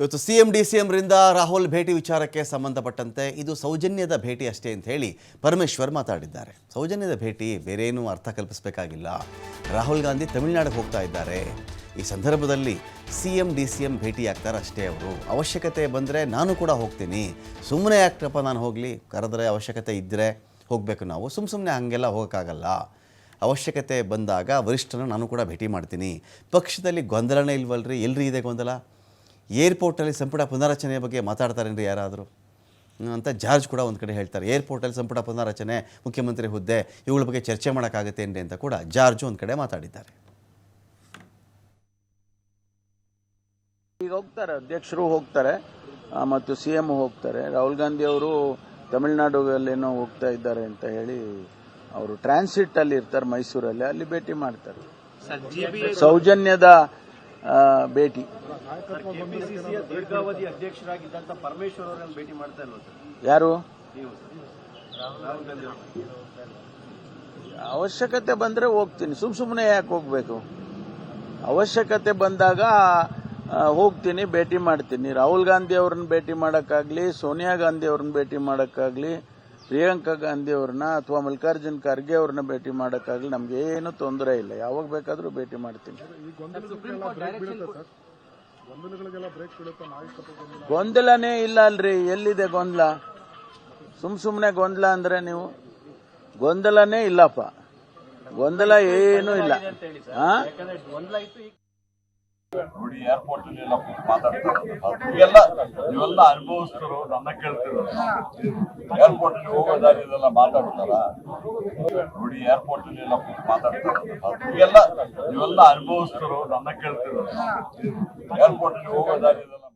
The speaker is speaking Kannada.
ಇವತ್ತು ಸಿ ಎಂ ಡಿ ಸಿ ಎಂರಿಂದ ರಾಹುಲ್ ಭೇಟಿ ವಿಚಾರಕ್ಕೆ ಸಂಬಂಧಪಟ್ಟಂತೆ ಇದು ಸೌಜನ್ಯದ ಭೇಟಿ ಅಷ್ಟೇ ಅಂತ ಹೇಳಿ ಪರಮೇಶ್ವರ್ ಮಾತಾಡಿದ್ದಾರೆ. ಸೌಜನ್ಯದ ಭೇಟಿ ಬೇರೇನೂ ಅರ್ಥ ಕಲ್ಪಿಸಬೇಕಾಗಿಲ್ಲ. ರಾಹುಲ್ ಗಾಂಧಿ ತಮಿಳುನಾಡಿಗೆ ಹೋಗ್ತಾ ಇದ್ದಾರೆ. ಈ ಸಂದರ್ಭದಲ್ಲಿ C M D C M ಭೇಟಿ ಆಗ್ತಾರೆ ಅಷ್ಟೇ ಅವರು. ಅವಶ್ಯಕತೆ ಬಂದರೆ ನಾನು ಕೂಡ ಹೋಗ್ತೀನಿ. ಸುಮ್ಮನೆ ಯಾಕಪ್ಪ ನಾನು ಹೋಗಲಿ? ಕರೆದ್ರೆ ಅವಶ್ಯಕತೆ ಇದ್ದರೆ ಹೋಗಬೇಕು ನಾವು. ಸುಮ್ಮ ಸುಮ್ಮನೆ ಹಾಗೆಲ್ಲ ಹೋಗೋಕ್ಕಾಗಲ್ಲ. ಅವಶ್ಯಕತೆ ಬಂದಾಗ ವರಿಷ್ಠರನ್ನು ನಾನು ಕೂಡ ಭೇಟಿ ಮಾಡ್ತೀನಿ. ಪಕ್ಷದಲ್ಲಿ ಗೊಂದಲನೇ ಇಲ್ವಲ್ರಿ? ಎಲ್ಲರಿ ಇದೆ ಗೊಂದಲ? ಏರ್ಪೋರ್ಟಲ್ಲಿ ಸಂಪುಟ ಪುನರಚನೆಯ ಬಗ್ಗೆ ಮಾತಾಡ್ತಾರೇನ್ರಿ ಯಾರಾದರೂ? ಅಂತ ಜಾರ್ಜ್ ಕೂಡ ಒಂದು ಕಡೆ ಹೇಳ್ತಾರೆ. ಏರ್ಪೋರ್ಟಲ್ಲಿ ಸಂಪುಟ ಪುನರಚನೆ ಮುಖ್ಯಮಂತ್ರಿ ಹುದ್ದೆ ಇವುಗಳ ಬಗ್ಗೆ ಚರ್ಚೆ ಮಾಡೋಕ್ಕಾಗತ್ತೇನ್ರಿ ಅಂತ ಕೂಡ ಜಾರ್ಜ್ ಒಂದು ಕಡೆ ಮಾತಾಡಿದ್ದಾರೆ. ಈಗ ಹೋಗ್ತಾರೆ ಅಧ್ಯಕ್ಷರು ಹೋಗ್ತಾರೆ ಮತ್ತು ಸಿ ಎಂ ಹೋಗ್ತಾರೆ. ರಾಹುಲ್ ಗಾಂಧಿ ಅವರು ತಮಿಳುನಾಡುಗಲ್ಲೇನೋ ಹೋಗ್ತಾ ಇದ್ದಾರೆ ಅಂತ ಹೇಳಿ ಅವರು ಟ್ರಾನ್ಸಿಟ್ ಅಲ್ಲಿ ಇರ್ತಾರೆ ಮೈಸೂರಲ್ಲಿ ಅಲ್ಲಿ ಭೇಟಿ ಮಾಡ್ತಾರೆ. ಸೌಜನ್ಯದ ಭೇಟಿ. ದೀರ್ಘಾವಧಿ ಪರಮೇಶ್ವರ್ ಅವರನ್ನು ಭೇಟಿ ಮಾಡ್ತಾ ಇಲ್ವಾ ಯಾರು? ಅವಶ್ಯಕತೆ ಬಂದ್ರೆ ಹೋಗ್ತೀನಿ. ಸುಮ್ ಸುಮ್ಮನೆ ಯಾಕೆ ಹೋಗ್ಬೇಕು? ಅವಶ್ಯಕತೆ ಬಂದಾಗ ಹೋಗ್ತೀನಿ ಭೇಟಿ ಮಾಡ್ತೀನಿ. ರಾಹುಲ್ ಗಾಂಧಿ ಅವ್ರನ್ನ ಭೇಟಿ ಮಾಡಕ್ಕಾಗ್ಲಿ ಸೋನಿಯಾ ಗಾಂಧಿ ಅವ್ರನ್ನ ಭೇಟಿ ಮಾಡಕ್ಕಾಗ್ಲಿ ಪ್ರಿಯಾಂಕಾ ಗಾಂಧಿ ಅವ್ರನ್ನ ಅಥವಾ ಮಲ್ಲಿಕಾರ್ಜುನ್ ಖರ್ಗೆ ಅವ್ರನ್ನ ಭೇಟಿ ಮಾಡಕ್ಕಾಗ್ಲಿ ನಮ್ಗೆ ಏನು ತೊಂದರೆ ಇಲ್ಲ. ಯಾವಾಗ ಬೇಕಾದ್ರೂ ಭೇಟಿ ಮಾಡ್ತೀನಿ. ಗೊಂದಲನೇ ಇಲ್ಲ ಅಲ್ರಿ. ಎಲ್ಲಿದೆ ಗೊಂದಲ? ಸುಮ್ ಸುಮ್ಮನೆ ಗೊಂದಲ ಅಂದ್ರೆ ನೀವು? ಗೊಂದಲನೇ ಇಲ್ಲಪ್ಪ. ಗೊಂದಲ ಏನೂ ಇಲ್ಲ ಹಾ ಯಾಕಂದ್ರೆ ಗೊಂದಲ ಇತ್ತು ಈಗ ನೋಡಿ ಏರ್ಪೋರ್ಟ್ ಅಲ್ಲಿ ಎಲ್ಲ ಮಾತಾಡ್ತಾರೆ ಇವೆಲ್ಲ ಅನುಭವಿಸ್ತರು ನನ್ನ ಕೇಳ್ತಿರೋದು. ಏರ್ಪೋರ್ಟ್ ಅಲ್ಲಿ ಹೋಗೋ ಎಲ್ಲಾ ಮಾತಾಡ್ತಾರ? ನೋಡಿ ಏರ್ಪೋರ್ಟ್ ಅಲ್ಲಿ ಎಲ್ಲ ಮಾತಾಡ್ತಾರೆ ಇವೆಲ್ಲ ಇವೆಲ್ಲ ಅನುಭವಿಸ್ತರು ನನ್ನ ಕೇಳ್ತಿರೋದು. ಏರ್ಪೋರ್ಟ್ ಅಲ್ಲಿ ಹೋಗೋ ದಾರಿಯಲ್ಲೆಲ್ಲ